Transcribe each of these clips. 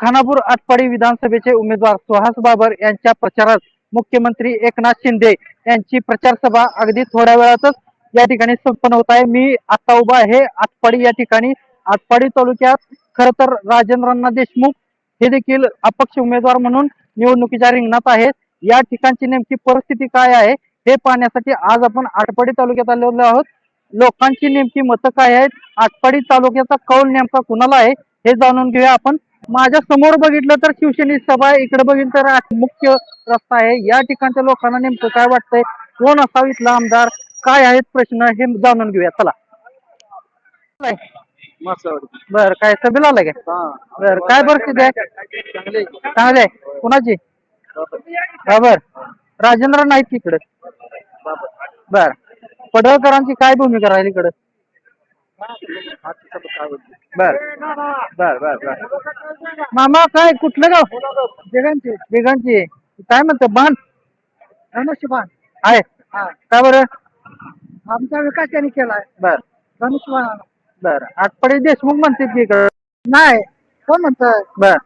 खानापूर आटपाडी विधानसभेचे उमेदवार सुहास बाबर यांच्या प्रचारात मुख्यमंत्री एकनाथ शिंदे यांची प्रचार सभा अगदी थोड्या वेळातच या ठिकाणी संपन्न होत आहे. मी आता उभा आहे आटपाडी या ठिकाणी. आटपाडी तालुक्यात खर तर राजेंद्रांना देशमुख हे देखील अपक्ष उमेदवार म्हणून निवडणुकीच्या रिंगणात आहेत. या ठिकाणची नेमकी परिस्थिती काय आहे हे पाहण्यासाठी आज आपण आटपाडी तालुक्यात आलेलो आहोत. लोकांची नेमकी मतं काय आहेत? आटपाडी तालुक्याचा कौल नेमका कुणाला आहे हे जाणून घेऊया आपण. माझ्यासमोर बघितलं तर शिवसेनेची सभा इकडे बघितलं तर मुख्य रस्ता आहे. या ठिकाणच्या लोकांना नेमकं काय वाटतंय? कोण असावा इथला आमदार? काय आहेत प्रश्न? हे जाणून घेऊया. चला. बर काय? सभेला आलाय काय? बर काय परिस्थिती आहे? चांगले आहे. कुणाची? बर. राजेंद्र नाईक इकडे. बर. पडळकरांची काय भूमिका राहील इकडे? बर. बर बर बर. मामा काय कुठलं गाव? दिगांची दिगांची काय म्हणतात बाण? धनुष्यबाण आहे. का बरं? आमचा विकास त्यांनी केलाय. बर. धनुष्यबाण बर. आटपडे देशमुख म्हणते की नाही कोण म्हणत बर.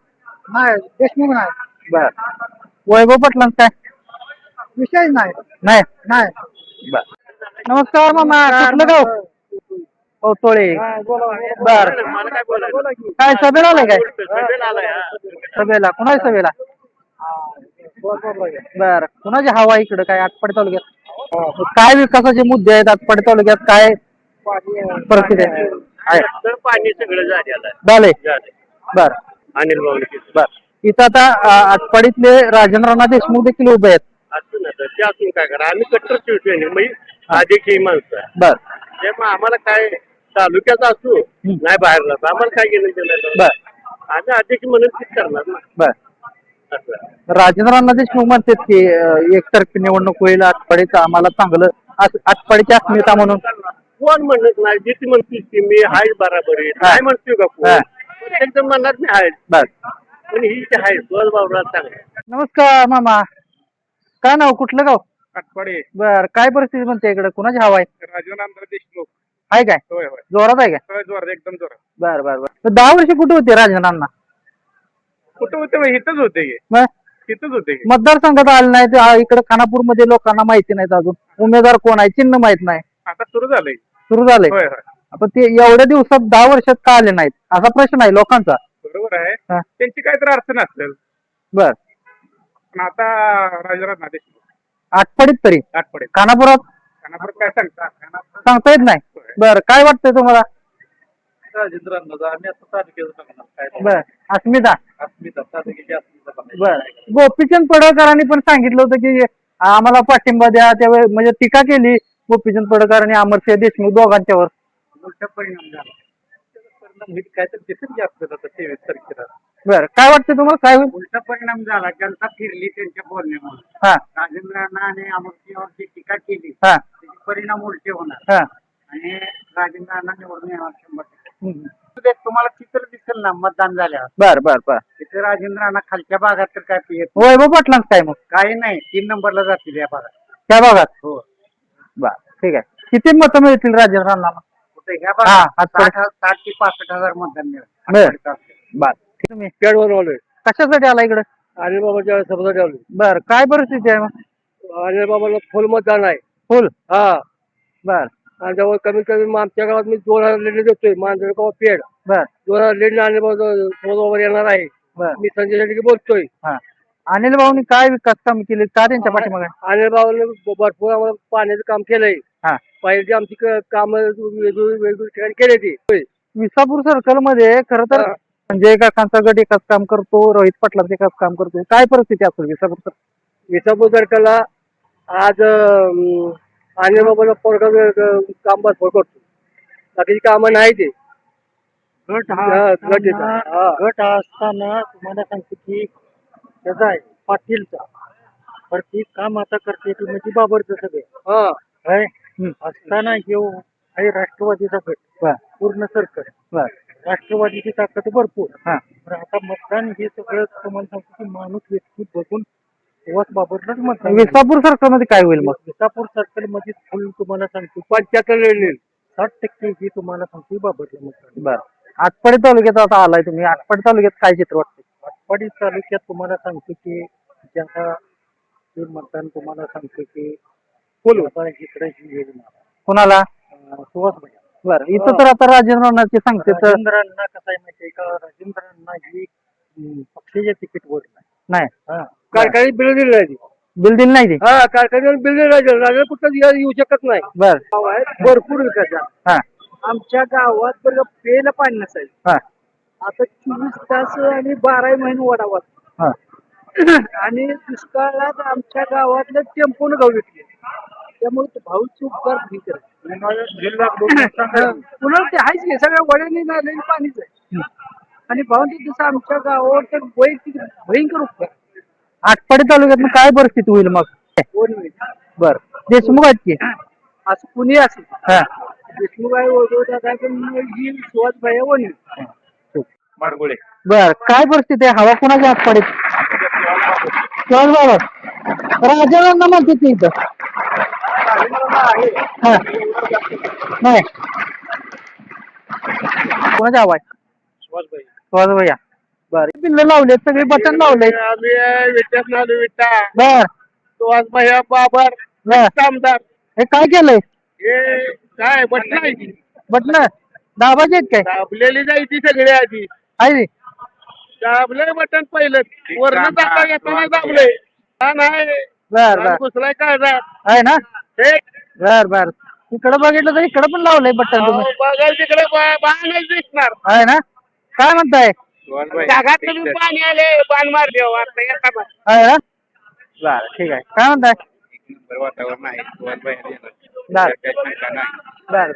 नाही देशमुख नाही. बर. वैभव पाटलां काय? विषय नाही. नाही. नाही. बर. नमस्कार मामा. कुठलं गाव? हो तोळे बर. काय सभेला आलाय काय? सभेला कुणाच्या सभेला? बर. कुणाची हवा इकडे? काय आटपाडी तालुक्यात? काय विकासाचे मुद्दे आहेत आटपाडी तालुक्यात? काय परिस्थिती आहे? पाणी सगळं झाले. बर. अनिल बर. इथं आता आटपाडीतले राजेंद्रनाथ देशमुख देखील उभे आहेत. ते असून काय करा? आम्ही कट्टर शिवसेने म्हणजे माणसं. बर. आम्हाला काय तालुक्यात असू नाही बाहेर जातो आम्हाला काय घेणं देणं बर. आम्ही अधिक म्हणून तीच करणार ना. बर. असं. राजेंद्रनाथ देशमुख म्हणतात की अ, एकतर्फी निवडणूक होईल आटपाडीचं आम्हाला चांगलं आस- आटपाडीची अस्मिता म्हणून. कोण म्हणत नाही जिथे म्हणतीस की मी हाय बराबरी. नाही म्हणतोय का हा. कोण? प्रत्येक जण म्हणणार मी हाय. बर. पण ही जी आहे सुहास बाबरा चांगला. नमस्कार मामा. काय नाव कुठलं गाव? आठवडे बर काय परिस्थिती म्हणते इकडे? कुणाची हवा आहे? राजू नामदार देशमुख. आहे काय? होय होय. जोरात आहे काय? होय जोरात एकदम जोरात. बर बर बर. तर दहा वर्ष कुठे होते राजेंद्रांना कुठं होते बा? इथंच होते. मग? इथंच होते. मतदारसंघात आले नाहीत आ, इकडे खानापूरमध्ये लोकांना माहिती नाहीत अजून. उमेदवार कोण आहे? चिन्ह माहीत नाही. आता सुरू झालंय. सुरू होय होय. आपण ते एवढ्या दिवसात दहा वर्षात का आले नाहीत? असा प्रश्न आहे लोकांचा. बरोबर आहे. हा. त्यांची काहीतरी अडचण असेल. बर. पण आता राजाराम देशमुख आठपडीत तरी. आठवडे खानापुरात? खानापूर काय सांगता? खानापूर सांगता येत नाही. बर काय वाटतंय तुम्हाला? राजेंद्र आम्ही आता तालुक्याचं बघणार काय बर अस्मिता. अस्मिता अस्मिता बर. गोपीचंद पडळकरांनी पण सांगितलं होतं की आम्हाला पाठिंबा द्या त्यावेळी म्हणजे टीका केली गोपीचंद पडळकर आणि अमरसिंह देशमुख दोघांच्यावर. मोठा परिणाम झाला. त्याचा परिणाम होईल काय तर दिसेल की आपल्याला आता तेवीस तारखेला बर काय वाटतंय तुम्हाला? काय होईल? उलटा परिणाम झाला जनता फिरली त्यांच्या बोलण्यामुळे. हा. राजेंद्रांना आणि अमरसिंहवरची टीका केली हा. त्याचे परिणाम उलटे होणार. हा. आणि राजेंद्रांना निवडून येणार शंभर टक्के. ते तुम्हाला चित्र दिसेल ना मतदान झाल्यावर. बर बर बर. तिथे राजेंद्रांना खालच्या भागात तर काय येत वैभव पाटलांच काय मग? काही नाही तीन नंबरला जातील या भागात. त्या भागात? हो. बर ठीक आहे. किती मतं मिळतील राजेंद्रांना कुठे? ह्या हा, भागात आता- साठ ह- साठ ते पासष्ट हजार मतदान बर. मिळेल बर तुम्ही पेडवर आलोय. कशासाठी आला इकडे? अनिल बाबाच्या सभा ठेवली बर काय परिस्थिती आहे मग? अनिल बाबाला फुल मतदान आहे. फुल? हा. बर. आणि त्यामुळे कमीत कमी मग आमच्या गावात मी दोन हजार लेणी देतोय. मांजरगाव पेड बर. दोन हजार लेणी अनिल बाबा येणार आहे. बर. मी संजय शेट्टी बोलतोय. हा. अनिल भाऊनी काय विकास काम केले? का त्यांच्या पाठीमागे? अनिल बाबाने भरपूर आम्हाला पाण्याचं काम केलंय. हा. पहिले आमची काम वेगवेगळी वेगवेगळी ठिकाणी केले ती. विसापूर सर्कलमध्ये खर तर. संजय काकांचा गट एकाच काम करतो रोहित पाटलांचं एकाच काम करतो. काय परिस्थिती असेल विसापूर सर्कल विसापूर तारखेला आज अनिल बाबाचा पोरगा काम भरपूर करतो. बाकीची कामं नाही ते. गट हा, हा गट येतो. हा. गट हा असताना तुम्हाला सांगतो की त्याचा आहे पाटीलचा. तर ती काम आता करते ती म्हणजे बाबरचं सगळे. हा. काय? असताना हे आहे राष्ट्रवादीचा गट. पूर्ण सरकार. राष्ट्रवादीची ताकद भरपूर. पण आता मतदान हे सगळं तुम्हाला सांगतो की माणूस व्यक्ती बघून मतदान विसापूर सर्कलमध्ये काय होईल मग? विसापूर सर्कलमध्ये फुल तुम्हाला सांगतो पंच्याहत्तर साठ टक्के हे तुम्हाला सांगतो बाबरला मतदान बरं. आटपाडी तालुक्यात आता आलाय तुम्ही. आटपाडी तालुक्यात काय चित्र वाटतं आटपाडी तालुक्यात तुम्हाला सांगतो की ज्यांना हे मतदान तुम्हाला सांगतो की फुल आता इकडे कोणाला? सुहास भैया. बरं. इथं तर आता राजेंद्र सांगते तर राजेंद्रांना कसं आहे माहितीये का? राजेंद्रांना ही पक्षाच्या तिकीटवर नाही हा. कारखाने बिल दिले नाही बिल दिलं नाही ते? हा कारखान्यावर बिल दिले नाही राजा कुठं येऊ शकत नाही. बर. गाव आहे भरपूर विकास. हा. आमच्या गावात बरं पेला पाणी नसायचं हा. आता चोवीस तास आणि बारा महिने वडावात हा. आणि दुष्काळात आमच्या गावातलं टेम्पोन गाव विकले. त्यामुळे भाऊची उपकार ठीक पुन्हा ते आहेच की सगळ्या वड्याने नाल्याने पाणीच आहे. आणि भाऊंचे जसं आमच्या गावावर तर वैयक्तिक भयंकर उपकार आटपाडी तालुक्यात काय परिस्थिती होईल मग. बर देशमुख आहेत की असं कुणी असेल. हा. देशमुख आहे वगैरे दादा पण ही सुवास भाई वणी माडगुळे. बर. काय परिस्थिती आहे? हवा कोणाच्या आटपाडीत? चल बाबा. राजारांना म्हणते ते इथं. हा. नाही. कोणाच्या हवा आहे सुवास भाई सुहास भैया. बर. पिल्ल लावले सगळे बटन लावले आम्ही विट्टा बर. सुवास भैया बाबर बर. आमदार हे काय केलंय? हे काय बटन बटन दाबाचे आहेत काय? दाबलेली जायची सगळी आधी आहे? दाबलंय बटन पहिलं वरण दाबा घेताना दाबलंय हा नाही बर बर. घुसलाय काय आहे ना? बर बर. इकडं बघितलं तर इकडं पण लावलंय बटन तुम्ही. बघायला तिकडे बाणच दिसणार. आहे ना? काय म्हणताय? जगात तुम्ही पाणी आले बाण मारले हो, आता आहे ना बर ठीक आहे. काय म्हणताय? वातावरण आहे. बर